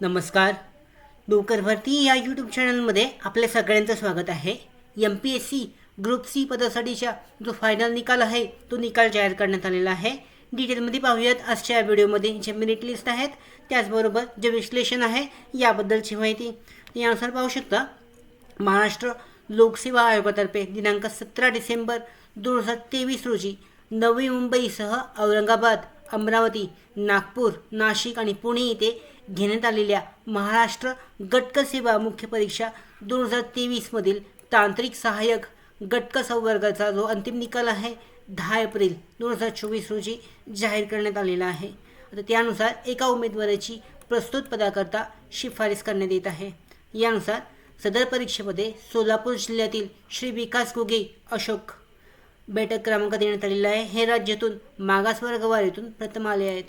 नमस्कार. नोकर भरती या यूट्यूब चॅनलमध्ये आपल्या सगळ्यांचं स्वागत आहे. M P S C group C पदासाठीचा जो फायनल निकाल आहे तो निकाल जाहीर करण्यात आलेला आहे. डिटेलमध्ये पाहूयात. आजच्या व्हिडिओमध्ये जे मेरिट लिस्ट आहेत त्याचबरोबर जे विश्लेषण आहे याबद्दलची माहिती यानुसार पाहू शकता. महाराष्ट्र लोकसेवा आयोगातर्फे दिनांक सतरा डिसेंबर दोन हजार तेवीस रोजी नवी मुंबईसह औरंगाबाद अमरावती नागपूर नाशिक आणि पुणे येथे घेण्यात आलेल्या महाराष्ट्र गटकसेवा मुख्य परीक्षा दोन हजार तेवीसमधील तांत्रिक सहाय्यक गटक संवर्गाचा जो अंतिम निकाल आहे दहा एप्रिल दोन हजार चोवीस रोजी जाहीर करण्यात आलेला आहे. आता त्यानुसार एका उमेदवाराची प्रस्तुत पदाकरता शिफारस करण्यात येत आहे. यानुसार सदर परीक्षेमध्ये सोलापूर जिल्ह्यातील श्री विकास गोगे अशोक बैठक क्रमांक देण्यात आलेला आहे. हे राज्यातून मागासवर्गवारीतून प्रथम आले आहेत.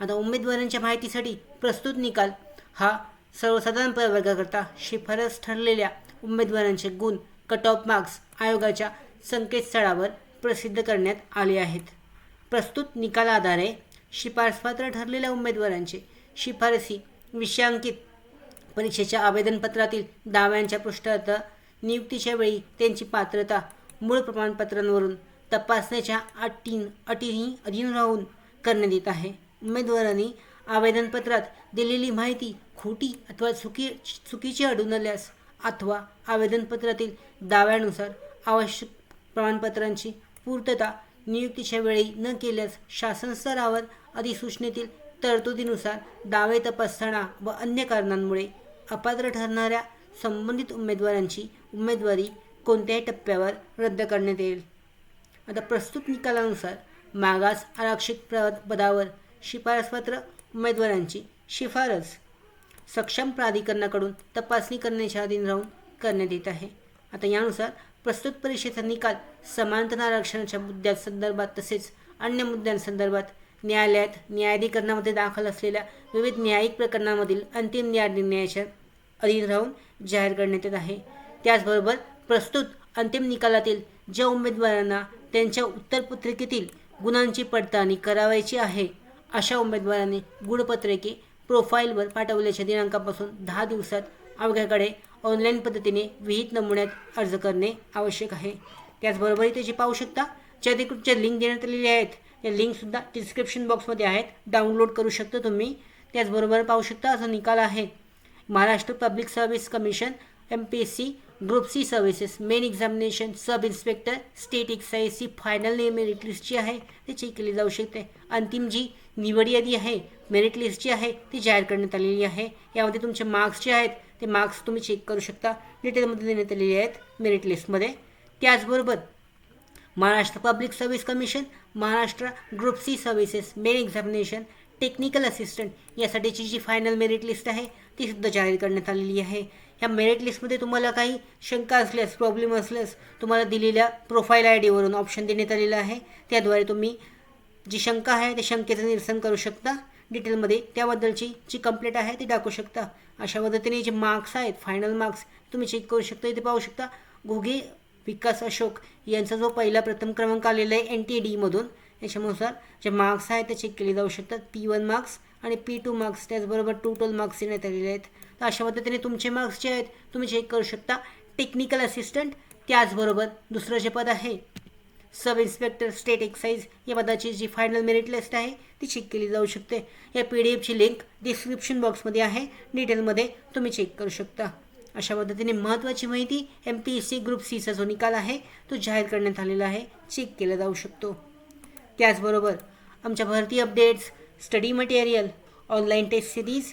आता उमेदवारांच्या माहितीसाठी प्रस्तुत निकाल हा सर्वसाधारण प्रवर्गाकरता शिफारस ठरलेल्या उमेदवारांचे गुण कट ऑफ मार्क्स आयोगाच्या संकेतस्थळावर प्रसिद्ध करण्यात आले आहेत. प्रस्तुत निकालाधारे शिफारसपात्र ठरलेल्या उमेदवारांचे शिफारसी विषयांकित परीक्षेच्या आवेदनपत्रातील दाव्यांच्या पृष्ठार्थ नियुक्तीच्या वेळी त्यांची पात्रता मूळ प्रमाणपत्रांवरून तपासण्याच्या अटी अटीही अधीन राहून करण्यात येत आहे. उमेदवारांनी आवेदनपत्रात दिलेली माहिती खोटी अथवा चुकी चुकीची आढळून आल्यास अथवा आवेदनपत्रातील दाव्यानुसार आवश्यक प्रमाणपत्रांची पूर्तता नियुक्तीच्या वेळी न केल्यास शासन स्तरावर अधिसूचनेतील तरतुदीनुसार दावे तपासताना व अन्य कारणांमुळे अपात्र ठरणाऱ्या संबंधित उमेदवारांची उमेदवारी कोणत्याही टप्प्यावर रद्द करण्यात येईल. आता प्रस्तुत निकालानुसार मागास आरक्षित प्र पदावर शिफारसपत्र उमेदवारांची शिफारस. सक्षम प्राधिकरणाकडून तपासणी करण्याच्या अधीन राहून करण्यात येत आहे. आता यानुसार प्रस्तुत परीक्षेचा निकाल समानता आरक्षणाच्या मुद्द्यांसंदर्भात तसेच अन्य मुद्द्यांसंदर्भात न्यायालयात न्यायाधिकरणामध्ये दाखल असलेल्या विविध न्यायिक प्रकरणामधील अंतिम न्याय निर्णयाच्या अधीन राहून जाहीर करण्यात येत आहे. त्याचबरोबर प्रस्तुत अंतिम निकालातील ज्या उमेदवारांना त्यांच्या उत्तरपत्रिकेतील गुणांची पडताळणी करावायची आहे अशा उमेदवारांनी गुणपत्रिके प्रोफाईलवर पाठवल्याच्या दिनांकापासून दहा दिवसात अवघ्याकडे ऑनलाईन पद्धतीने विहित नमुन्यात अर्ज करणे आवश्यक आहे. त्याचबरोबर इथे जे पाहू शकता जे अधिकृतच्या ज्या लिंक देण्यात आलेल्या आहेत. त्या लिंकसुद्धा डिस्क्रिप्शन बॉक्समध्ये आहेत. डाउनलोड करू शकता तुम्ही. त्याचबरोबर पाहू शकता असा निकाल आहे. Maharashtra public service commission M P S C group C services main examination sub inspector state एक्साईजची final merit list जी आहे ती चेक केली जाऊ शकते. अंतिम जी निवड यादी आहे मेरिट लिस्ट जी आहे ती जाहीर करण्यात आलेली आहे. यामध्ये तुमचे मार्क्स जे आहेत ते मार्क्स तुम्ही चेक करू शकता. डिटेलमध्ये देण्यात आलेले आहेत मेरिट लिस्टमध्ये त्याचबरोबर Maharashtra public service commission Maharashtra group C services main examination technical assistant यासाठीची जी फायनल मेरिट लिस्ट आहे ती सुद्धा जाहीर करण्यात आलेली आहे. ह्या मेरिट लिस्टमध्ये तुम्हाला काही शंका असल्यास प्रॉब्लेम असल्यास तुम्हाला दिलेल्या प्रोफाईल आय डीवरून ऑप्शन देण्यात आलेलं आहे. त्याद्वारे तुम्ही जी शंका आहे त्या शंकेचं निरसन करू शकता. डिटेलमध्ये त्याबद्दलची जी कंप्लेंट आहे ती टाकू शकता. अशा पद्धतीने जे मार्क्स आहेत फायनल मार्क्स तुम्ही चेक करू शकता. इथे पाहू शकता घुगे विकास अशोक यांचा जो पहिला प्रथम क्रमांक आलेला आहे एन टी डीमधून याच्यानुसार जे मार्क्स आहेत ते चेक केले जाऊ शकतात. पी वन मार्क्स आणि पी टू मार्क्स त्याचबरोबर टोटल मार्क्स देण्यात आलेले आहेत. तर अशा पद्धतीने तुमचे मार्क्स जे आहेत तुम्ही चेक करू शकता. टेक्निकल असिस्टंट त्याचबरोबर दुसरं जे पद आहे सब इन्स्पेक्टर स्टेट एक्साईज या पदाची जी फायनल मेरिट लिस्ट आहे ती चेक केली जाऊ शकते. या पी डी एफची लिंक डिस्क्रिप्शन बॉक्समध्ये आहे. डिटेलमध्ये तुम्ही चेक करू शकता. अशा पद्धतीने महत्त्वाची माहिती M P S C group सीचा जो निकाल आहे तो जाहीर करण्यात आलेला आहे. चेक केला जाऊ शकतो. त्याचबरोबर आमच्या भरती updates study material online test series